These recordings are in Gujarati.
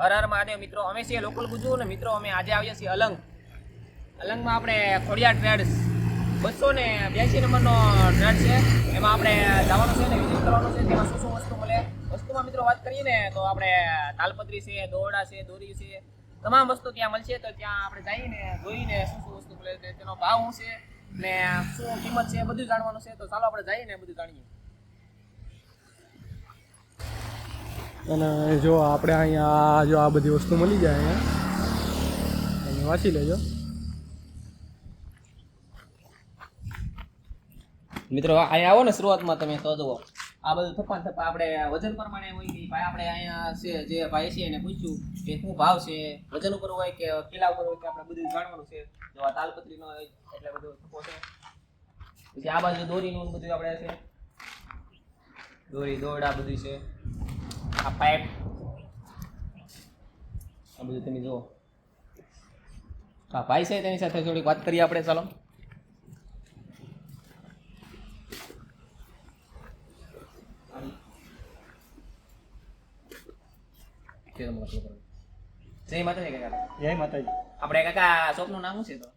હર હર મહાદેવ. મિત્રો, અમે છીએ લોકલ ગુજુ અને મિત્રો, અમે આજે આવ્યા છીએ અલંગ. અલંગમાં આપણે ખોડિયા ટ્રેડ્સ. બસો ને બ્યાસી નંબરનો ટ્રેડ છે. એમાં આપણે જવાનું છે ને, વિઝિટ કરવાનું છે. તેમાં શું શું વસ્તુ મળે? વસ્તુમાં મિત્રો વાત કરીએ ને, તો આપણે તાલપત્રી છે, દોરડા છે, દોરી છે. તમામ વસ્તુ ત્યાં મળશે. તો ત્યાં આપણે જઈને જોઈને શું શું વસ્તુ મળે તેનો ભાવ શું છે ને, શું કિંમત છે, બધું જાણવાનું છે. તો ચાલો આપણે જઈને બધું જાણીએ. અને જો આપણે અહીંયા જો આ બધી વસ્તુ મળી જાય અહીંયા. તમે વાંચી લેજો. મિત્રો, અહીંયા આવો ને શરૂઆતમાં તમે, તો જુઓ. આ બધું થપ્પા થપ્પા આપણે વજન પ્રમાણે હોય કે ભાઈ આપણે અહીંયા છે જે ભાઈ છે એને પૂછ્યું કે શું ભાવ છે, વજન ઉપર હોય કે કિલા ઉપર હોય કે આપણે બધું જાણવાનું છે. જો આ તાલપત્રીનો એટલે બધો થપ્પો છે. પછી આ બાજુ દોરીનું બધું આપણે છે. દોરી, દોરડા બધું છે. આ પાઇપ આ બધું તમે જુઓ. હા ભાઈ છે તેની સાથે થોડીક વાત કરીએ આપણે ચાલો. જય માતાજી કાકા. જય માતાજી. આપણે કાકા શોપનું નામ શું છે તો?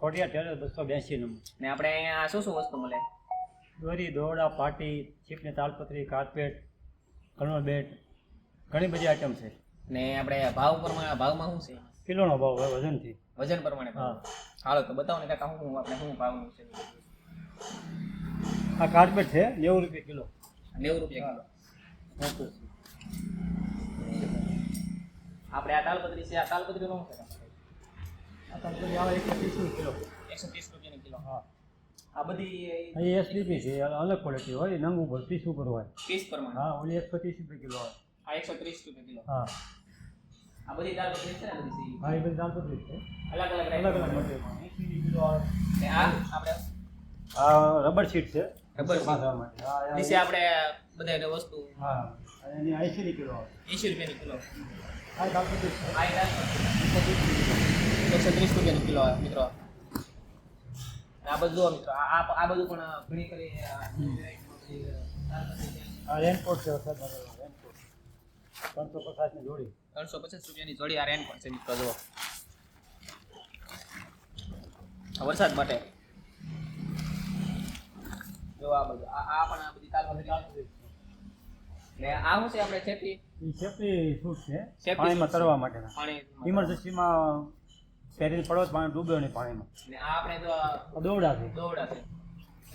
ખોડિયા ટેલર બસો બ્યાસી નંબર. ને આપણે અહીંયા શું શું વસ્તુ મળે? દોરી દોરડા પાટી ચીપની તાલપત્રી કાર્પેટ કણોર બેટ ઘણી બધી આઈટમ છે. ને આપણે ભાવ પ્રમાણે ભાવમાં શું છે? કિલોનો ભાવ હોય વજનથી. વજન પ્રમાણે ભાવ. હાલો તો બતાવો ને કાકા શું આપણે શું ભાવનું છે? આ કાર્પેટ છે નેવું રૂપિયા કિલો. નેવું રૂપિયા કિલો. આપણે આ તાલપત્રી છે આ તાલપત્રીનું શું છે? આ તાલપત્રી આવે એકસો ત્રીસ કિલો. એકસો ત્રીસ રૂપિયાની કિલો. હા. આ બધી એસડીપી છે અલ- અલગ ક્વોલિટી હોય નંગ ઉપર પીસ ઉપર હોય. પીસ પ્રમાણે. હા ઓલી એકસો ત્રીસ રૂપિયા કિલો હોય. આ એકસો ત્રીસ રૂપિયા કિલો. હા. આ બધી છે ને બધી હા એ બધી તાલપત્રી છે. અલગ અલગ અલગ અલગ મટીરિયલ કિલો આ આપણે? આ રબર શીટ છે. રબર. બાંધવા માટે. હા આ- નીચે આપણે બધા વસ્તુ. હા અને એની કિલો આવે. એંશી રૂપિયાની કિલો. આ તાલપત્રી છે. આ રૂપિયાની કિલો મિત્રો. આ બધું મિત્રો આ આ- બધું પણ ઘણી કરી રેનકોટ છે. ત્રણસો પચાસની જોડી. ત્રણસો પચાસ રૂપિયાની જોડી આ રેન પણ છે મિત્રો જુઓ. વરસાદ માટે. જો આ બધું આ પણ આ બધી તાલમાં ને આ શું છે આપણે શૂટ છે. પાણીમાં તરવા માટેના. પાણી ઇમરજન્સીમાં પડો પાણી ડૂબ્યો નહીં પાણીમાં. ને આ આપણે તો આ દોરડા છે. દોરડા છે.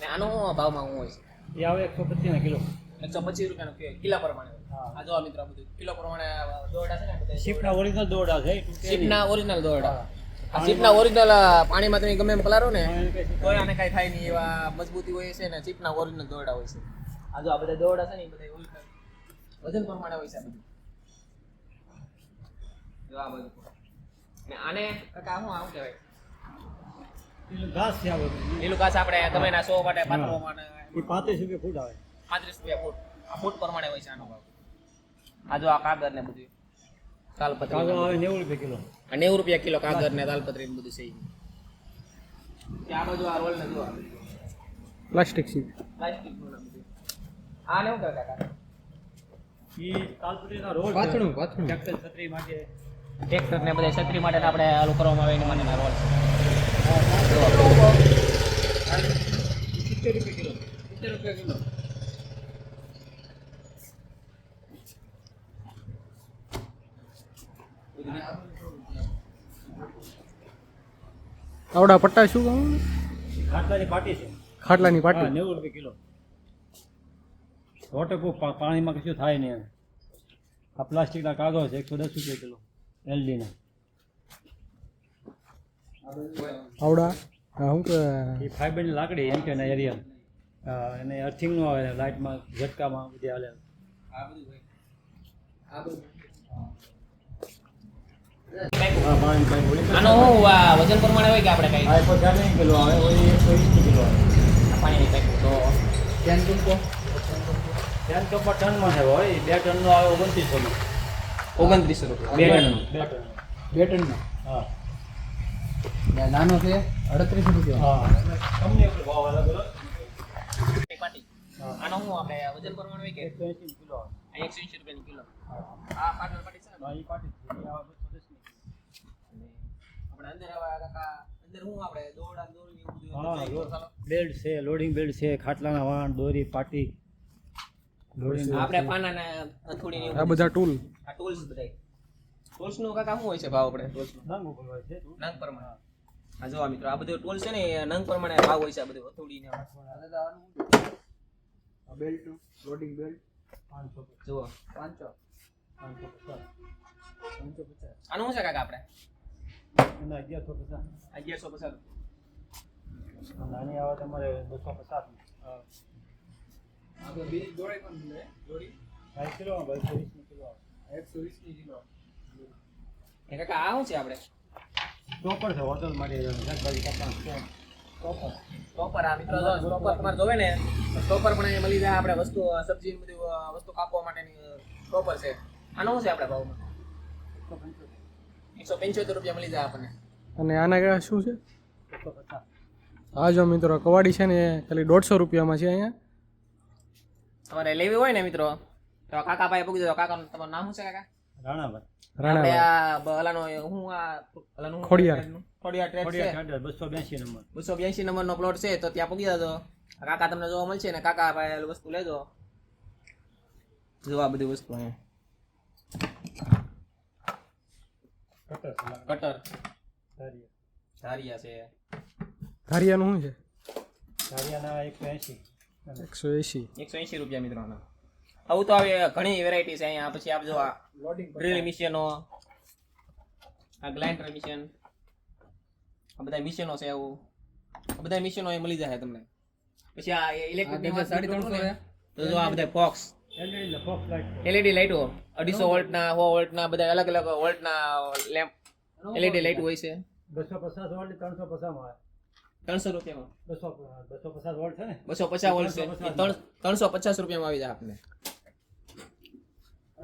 ને આનો ભાવ ભાવમાં શું હોય છે? એ આવે એકસો પચીસના કિલો. એકસો પચીસ રૂપિયાનો કિ- પ્રમાણે. આ જોવા મિત્રો બધું. કિલો પ્રમાણે દોરડા છે ને બધા શિપના ઓરિજિનલ દોરડા છે એ તૂટે નહીં. શીપના ઓરિજિનલ દોરડા. આ શીપના ઓરિજિનલ પાણીમાં તમે ગમે એમ પલારો ને પાણીને કંઈ શીપ તોય આને કઈ થાય નહીં એવા મજબૂતી હોય છે ને શીપના ઓરિજિનલ દોરડા હોય છે. આ જો આ બધા દોરડા છે ને એ બધા original. વજન પ્રમાણે હોય છે આ બધું. જો આ બધું. ને આને કાકા આવું કહેવાય? ઘાસ છે આ બધું. લીલું ઘાસ આપણે ગમે ના સો માટે પાથરો માટે એ પાંત્રીસ રૂપિયા ફૂટ આવે? પાંત્રીસ રૂપિયા ફૂટ. આ ફૂટ પ્રમાણે હોય છે આનો ભાવ. આ જો આ કાગળ ને બધું. તાલપત્રી નેવું રૂપિયા કિલો. આ નેવું રૂપિયા કિલો કાગળ ને તાલપત્રી ને બધું છે ઈ. આ બાજુ આ રોલ ને જો પ્લાસ્ટિક સીટ પ્લાસ્ટિકનું આ ને શું કાકા. ટ્રેક્ટર છત્રી માટે. ટ્રેક્ટર ને બધા છત્રી માટે આપણે આલું કરવામાં આવે એની માટેના રોલ છે. સિત્તેર રૂપિયા કિલો. સિત્તેર રૂપિયા કિલો. આવડા પટ્ટા શું કહું ખાટલાની પાટી છે. ખાટલાની પાટી? નેવું રૂપિયા કિલો. પા- પાણીમાં કશું થાય નહીં આ પ્લાસ્ટિકના કાગળ છે એકસો દસ રૂપિયા કિલો એલડીના. આવડા હા શું કે? એ ફાઈબરની લાકડી એમ કે એરિયલ. એને અર્થિંગનું આવે લાઇટમાં ઝટકામાં બધી હાલે. આ બધું આ બધું. આનો હું વજન પ્રમાણે હોય કે આપણે કઈ? આ ચાલીસ કિલો આવે કિલો આવે. આ પાણીની પેક તો. તો પણ ટનમાં છે હોય બે ટનનો આવે ઓગણત્રીસોનો ઓગણત્રીસો રૂપિયા. બે બે ટન બે હા. નાનો છે અડત્રીસ રૂપિયા. હા. તમને ઉપર ભાવ અલગ અલગ? પાટી. આનો શું આપણે વજન પ્રમાણે હોય કે? એકસો એંસી કિલો આવે. એકસો રૂપિયા કિલો. આ પાટલ પાટી છે ને? હા, પાટી છે. ઈ આવે બસો દસની. અને આપણે અંદર આવા કાકા અંદર શું આપણે દોરડા દોરી એવું બધું હા, જો. બેલ્ટ છે લોડિંગ બેલ્ટ છે ખાટલાના વાણ દોરી પાટી આપણે પાના પાનાના હથોડી ને એવું આ બધા. ટૂલ. આ ટૂલ્સ બધાય ટૂલ્સનું કાકા શું હોય છે ભાવ આપણે? ટૂલ્સ નંગ ઉપર હોય છે. નંગ પ્રમાણે. આ જોવા મિત્રો આ બધું ટૂલ છે ને એ નંગ પ્રમાણે ભાવ હોય છે આ બધું અથોડી ને આ બેલ્ટ લોડિંગ બેલ્ટ. પાંચસો. જુઓ. પાંચસો પાંચસો. પચાસ પાંચસો. આનું શું છે કાકા આપણે? એના અગિયારસો પચાસ. અગિયારસો પચાસ. નાની આવે તમારે બસો પચાસ. બીજી જોડે પણ મળે દોડી સાઠ કિલો બસો વીસની કિલો આવે. એકસો વીસની કિલો એ કાકા આ શું છે આપણે? ટોપર છે હોટલ માટે શાકભાજી કપાસ છે. સ્ટોપર આ મિત્રો તમારે જોવે ને સ્ટોપર પણ અહીંયા મળી જાય આપણે વસ્તુ સબ્જી બધી વસ્તુ કાપવા માટેની ટોપર છે. આનું શું છે આપણે ભાવમાં? એકસો પંચોતેર રૂપિયા મળી જાય આપણને. અને આના શું છે? હા જો મિત્રો કવાડી છે ને એ ખાલી દોઢસો રૂપિયામાં છે અહીંયા. તમારે લેવી હોય ને મિત્રો તો કાકા ભાઈ પૂછી દો કાકાનું તમારું નામ શું છે કાકા? રાણાભાઈ. ઓલાનો હું આ ઓલાનું ખોડિયાર. ખોડિયાર ટ્રેડ છે. નંબર. બસો બ્યાસી નો પ્લોટ છે તો ત્યાં પૂગી જજો. કાકા તમને જોવા મળશે ને કાકા પાસે વસ્તુ લેજો. જોવા બધી વસ્તુ અહીંયા. કટર. કટર. ધારિયા. ધારિયા છે. ધારિયાનું શું ધારિયાના એકસો છે એકસો એંશી. એકસો એંશી રૂપિયા મિત્રોના આવું તો આવે ઘણી વેરાયટી છે અહીંયા. પછી આપ જો આ ડ્રીલ મિશનો આ ગ્લાઇન્ડર મિશન આ બધા મિશનો છે આવું. આ બધા મિશનો એ મળી જાય તમને. પછી આ ઇલેક્ટ્રિક સાડી ત્રણસો તો જો આ બધા ફોક્સ એલઈડી લાઈટ લાઇટો અઢીસો વોલ્ટના સો વોલ્ટના બધા અલગ અલગ વોલ્ટના લેમ્પ એલઈડી લાઇટ હોય છે. બસો પચાસ વોલ્ટ ત્રણસો પચાસમાં આવે. ત્રણસો રૂપિયામાં. બસો બસો પચાસ વોલ્ટ છે ને? બસો પચાસ વોલ્ટ છે. ત્રણસો પચાસ રૂપિયામાં આવી જાય આપને.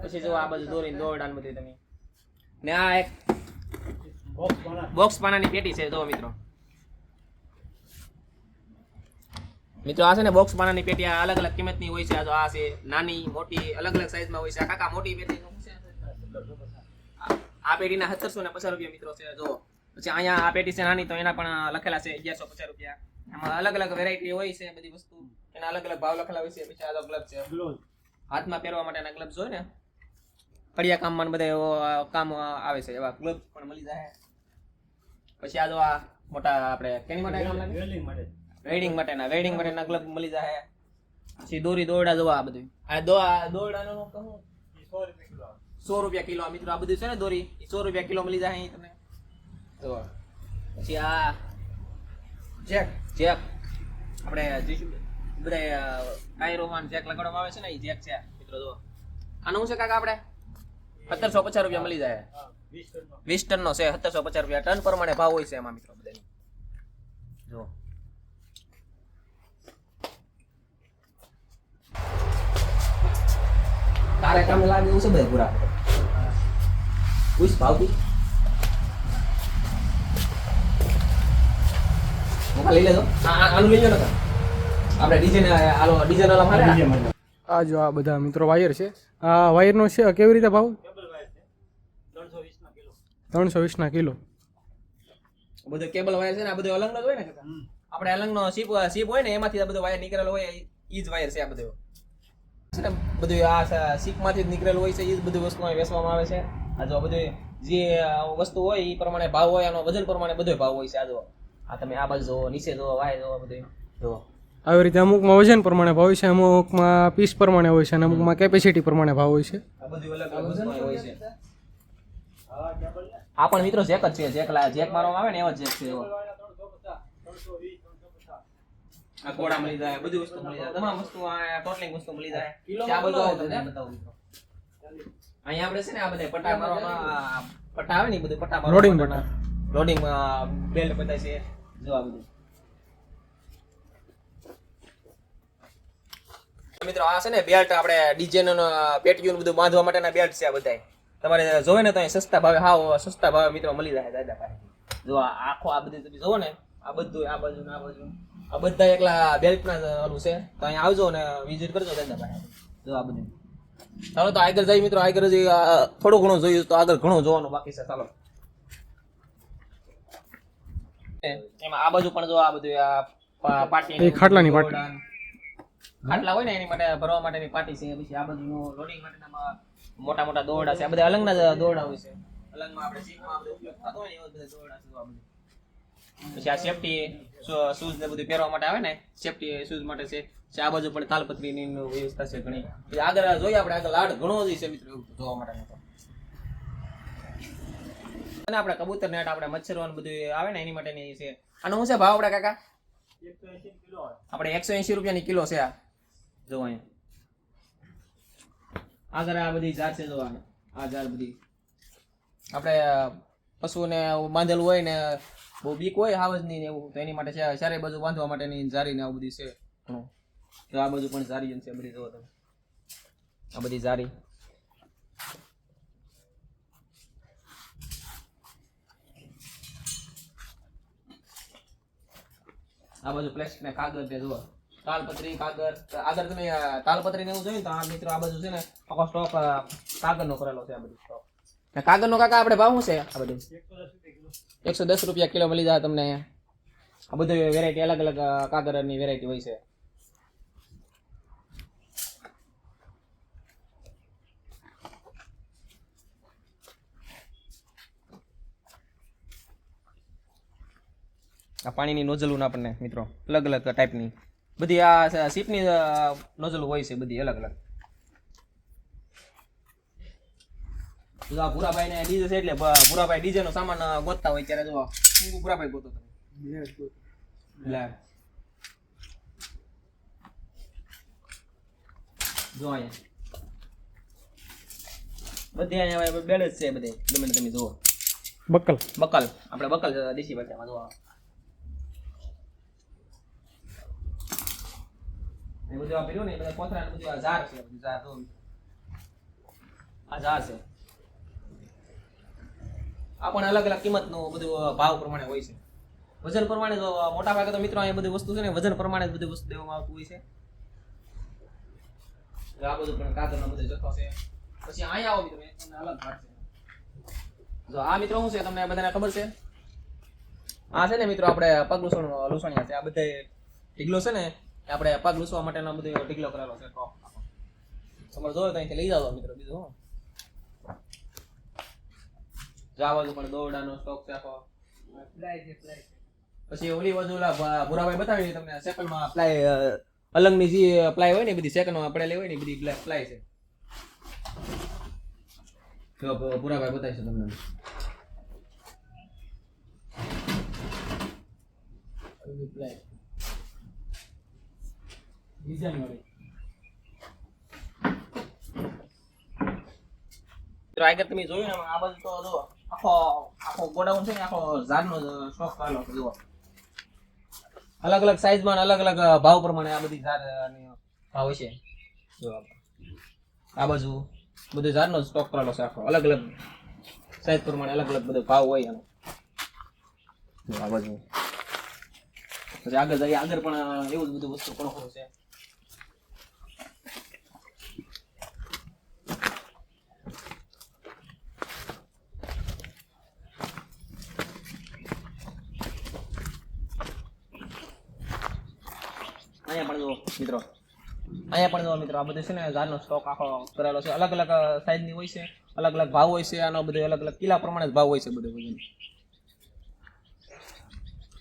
પછી જો આ બધું દોરીને દોરડાન બધું તમે. ને આ એક બોક્સ પાના બોક્સ પાનાની પેટી છે જો મિત્રો. મિત્રો, આ છે ને બોક્સ પાનાની પેટી, આ અલગ અલગ કિંમતની હોય છે. આ આ છે નાની, મોટી, અલગ અલગ સાઈઝમાં હોય છે. આ કાકા મોટી પેટી આ- આ પેટીના સત્તરસો ને પચાસ રૂપિયા મિત્રો છે. જો, પછી અહીંયા આ પેટી છે નાની, તો એના પણ લખેલા છે અગિયારસો પચાસ રૂપિયા. આમાં અલગ અલગ વેરાયટી હોય છે બધી વસ્તુ. એના અલગ અલગ ભાવ લખેલા હોય છે. પછી આ ગ્લવ છે. હાથમાં પહેરવા માટેના ગ્લબ્સ હોય ને, કડિયા કામમાં બધા કામ આવે છે. એવા ગ્લબ્સ પણ મળી જાય. પછી આ જો આ મોટા આપણે કેની માટે કામ લાગે? વેડિંગ માટેના વેડિંગ માટેના ક્લબ મળી જાય પછી દોરી દોરડા જોવા આ બધું. આ દો આ દોરડાનું કહું. સો રૂપિયા કિલો સો રૂપિયા કિલો આ મિત્રો આ બધું છે ને દોરી? સો રૂપિયા કિલો મળી જાય અહીં તમને. જો. પછી આ જેક. જેક. આપણે જે બધા ટાયરોમાં જેક લગાડવામાં આવે છે ને એ જેક છે મિત્રો જો આનું શું છે કાકા આપણે? સત્તરસો પચાસ રૂપિયા મળી જાય વીસ ટનનો. વીસ ટનનો છે સત્તરસો પચાસ રૂપિયા. ટન પ્રમાણે ભાવ હોય છે એમાં મિત્રો બધાની જો તારે કામ લાગે એવું છે ભાઈ પૂરા. પૂછ ભાવ પૂછ. મોકા લઈ લેજો. આનું લઈ લેજો ને. આપણે ડીઝલ આલો ડીજે વાળા મારે. આ જો આ બધા મિત્રો વાયર છે. આ વાયરનો છે કેવી રીતે ભાવ? કેબલ વાયર છે ત્રણસો વીસના કિલો. ત્રણસો કિલો બધો કેબલ વાયર છે ને આ બધો અલંગ જ હોય ને આપણે અલંગ અલંગનો સીપ સીપ હોય ને એમાંથી આ બધો વાયર નીકળેલો હોય ઈ જ વાયર છે આ બધો. છે ને બધું આ શીખમાંથી જ નીકળેલું હોય છે એ જ બધી વસ્તુ અહીં વેચવામાં આવે છે. આ જો બધું જે વસ્તુ હોય એ પ્રમાણે ભાવ હોય એનો વજન પ્રમાણે બધો ભાવ હોય છે આ જો. આ તમે આ બાજુ જોવો નીચે જોવો વાય જોવો બધું જોવો આવી રીતે અમુકમાં વજન પ્રમાણે ભાવ હોય છે અમુકમાં પીસ પ્રમાણે હોય છે અને અમુકમાં કેપેસિટી પ્રમાણે ભાવ હોય છે. આ બધું અલગ અલગ હોય છે. આ પણ મિત્રો જેક જ છે જેક જેક મારવામાં આવે ને એવો જ જેક છે એવો વાળા ત્રણસો પચાસ ત્રણસો વીસ ત્રણસો પચાસ આ કોડા મળી જાય બધી વસ્તુ મળી જાય. તમામ વસ્તુ આ ટોટલિંગ વસ્તુ મળી જાય. આ બધું આવું તમને બતાવું મિત્રો. અહીંયા આપણે છે ને આ બધા પટ્ટા મારવામાં પટ્ટા આવે ને બધું પટ્ટા મારવા માટેના. લોડિંગ બેલ્ટ બતાય છે. જો આ બધું. મિત્રો આ છે ને બેલ્ટ આપણે ડીજે નો પેટીયું બધું બાંધવા માટેના બેલ્ટ છે આ બધાય. તમારે જોવે ને તો સસ્તા ભાવે હાવ સસ્તા ભાવે મિત્રો મળી જાય દાદા ભાઈ જો આખો આ બધું તમે જોવો ને આ બધું આ બાજુ ને આ બાજુ આ બધા એકલા બેલ્ટના ઓલું છે. તો અહીંયા આવજો ને વિઝિટ કરજો ધંધાભાઈ જો આ બધું. ચાલો તો આગળ જઈએ મિત્રો. આગળ જઈ થોડું ઘણું જોયું તો આગળ ઘણું જોવાનું બાકી છે. ચાલો. એમાં આ બાજુ પણ જો આ બધું આ પાટી ખાટલાની પાટી. ખાટલા હોય ને એની માટે ભરવા માટેની પાટી છે. પછી આ બાજુ લોડિંગ માટેના મોટા મોટા દોરડા છે. આ બધા અલંગના દોરડા હોય છે. અલંગમાં આપણે સીટમાં આપણે ઉપયોગ થતો હોય ને એવા બધા દોરડા છે આ બધું. પછી આ સેફટી શૂઝ ને બધું પહેરવા માટે આવે ને સેફટી શૂઝ માટે છે. આ બાજુ પણ તાલપત્રીની વ્યવસ્થા છે ઘણી. પછી આગળ જોઈએ આપણે, આગળ લાડ ઘણો જ છે મિત્રો જોવા માટે અને આપણે કબૂતર નેટ આપણે મચ્છરો ને બધું આવે ને, એની માટેની છે. આનો શું છે ભાવ આપણે કાકા. આપણે એકસો એંશી રૂપિયાની કિલો છે આ. જો અહીંયા આગળ આ બધી જાત છે જો આ. આ જાત બધી. આપણે પશુને બાંધેલું હોય ને બહુ બીક હોય હાવજની નહીં એવું, તો એની માટે ચારે બાજુ બાંધવા માટેની જારી ને આવું બધી છે. તો આ બાજુ પણ જારી છે બધી જોવો તમે. આ બધી જારી આ બાજુ પ્લાસ્ટિક ને કાગળ તે જુઓ. તાલપત્રી, કાગળ. આગળ તમે તાલપત્રી ને એવું જોયું તો આ મિત્રો આ બાજુ છે ને, આખો સ્ટોક કાગળ નો કરેલો છે આ બધું સ્ટોક કાગળ નો કાકા, આપણે ભાવ શું છે આ બધું? એકસો દસ રૂપિયા કિલો મળી જાય તમને આ બધું વેરાયટી અલગ અલગ કાગળની વેરાયટી હોય છે. આ પાણીની નોઝલું આપણને મિત્રો, અલગ અલગ ટાઈપની બધી આ સીપની નોઝલ હોય છે બધી અલગ અલગ. જો આ ભૂરાભાઈ ને ડીજે છે એટલે ભૂરાભાઈ ડીજે નો સામાન ગોતતા હોય ત્યારે જો હું ભૂરાભાઈ ગોતો તમે. લે. જો અહીંયા. બધી અહીંયા છે બધે. ગમે તમે જુઓ. બક્કલ. બકલ આપણે બકલ દેશી ભાષામાં જોવા. એ બધું આ પેલું ને બધા કોથળા ને બધું આ ઝાર છે બધું ઝાર આ ઝાર છે. આ પણ અલગ અલગ કિંમતનું બધું ભાવ પ્રમાણે હોય છે. વજન પ્રમાણે તો મોટા ભાગે તો મિત્રો એ બધી વસ્તુ છે ને, વજન પ્રમાણે જ બધી વસ્તુ દેવામાં આવતું હોય છે. આ બધું પણ કાગળનો બધો જથ્થો છે. પછી અહીંયા આવો મિત્રો તમને અલગ ભાગ છે. જો આ મિત્રો શું છે, તમને બધાને ખબર છે? આ છે ને મિત્રો આપણે પગ લૂસણ લૂસણિયા છે. આ બધા ઢીગલો છે ને આપણે પગ લૂસવા માટેનો બધો ઢીગલો કરેલો છે ટોપ તમારે જોયો તો અહીંથી લઈ જાવ મિત્રો, બીજું હું જો આ બાજુ પણ દોરડાનો સ્ટોક છે આખો પછી ઓલી બાજુ ભૂરાભાઈ બતાવી તમને સેકન્ડમાં પ્લાય અલંગની જે પ્લાય હોય ને બધી સેકન્ડમાં પડેલી હોય ને બધી પ્લાય છે. ભૂરાભાઈ બતાવીશું તમને. આગળ તમે જોયું ને આ બધું તો જો આખો આખો ગોડાઉન છે ને, આખો ઝાડનો સ્ટોક કરેલો છે જુઓ અલગ અલગ સાઈઝમાં અલગ અલગ ભાવ પ્રમાણે આ બધી ઝાડની ભાવ છે જો આ. બાજુ બધું ઝાડનો સ્ટોક કરેલો છે આખો. અલગ અલગ સાઈઝ પ્રમાણે અલગ અલગ બધો ભાવ હોય એનો. આ બાજુ. પછી આગળ જઈએ. આગળ પણ એવું જ બધું વસ્તુ પણ છે. પણ જુઓ, મિત્રો. અહીંયા પણ જુઓ, મિત્રો, આ બધું છે ને ઝાડનો સ્ટોક આખો કરેલો છે. અલગ અલગ સાઈઝની હોય છે, અલગ અલગ ભાવ હોય છે આનો બધો અલગ અલગ કિલ્લા પ્રમાણે ભાવ હોય છે બધું બધું.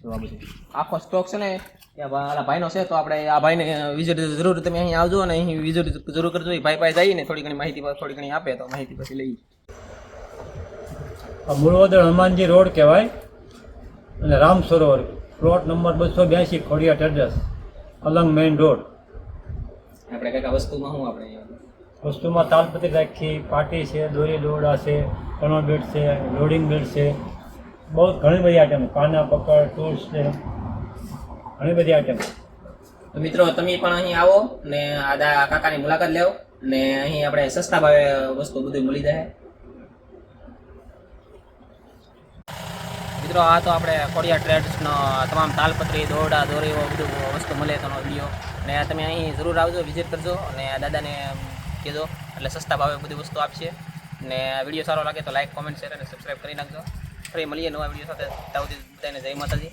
આ આખો સ્ટોક છે ને ત્યાં ભાઈનો છે, તો આપણે આ ભાઈને વિઝિટ જરૂર તમે અહીં આવજો અને અહીં વિઝિટ જરૂર કરજો. એ ભાઈ પાસે જઈએ ને થોડી ઘણી માહિતી થોડી ઘણી આપે તો માહિતી પછી લઈ. આ મૂળવદર હનુમાનજી રોડ કહેવાય. અને રામ સરોવર, પ્લોટ નંબર બસો બ્યાસી Khodiya address Alang main road આપણે કંઈક વસ્તુમાં શું આપણે વસ્તુમાં તાલપત્રી રાખી પાટી છે દોરી દોરડા છે કણો બેડ છે લોડિંગ બેડ છે. બહુ ઘણી બધી આઈટમ કાના પકડ ટૂલ્સ છે. ઘણી બધી આઈટમ તો મિત્રો તમે પણ અહીં આવો ને આ કાકાની મુલાકાત લેવો ને અહીં આપણે સસ્તા ભાવે વસ્તુ બધું મળી જાય. મિત્રો, આ તો આપણે ખોડિયા ટ્રેડ્સનો તમામ તાલપત્રી, દોરડા, દોરીઓ, બધું વસ્તુ મળે તેનો વીડિયો. ને તમે અહીં જરૂર આવજો વિઝિટ કરજો અને દાદાને કહેજો, એટલે સસ્તા ભાવે બધી વસ્તુ આપશે. અને વીડિયો સારો લાગે તો લાઇક કોમેન્ટ શેર અને સબસ્ક્રાઈબ કરી નાખજો. ફરી મળીએ નવા વીડિયો સાથે. તાવથી બધાને જય માતાજી.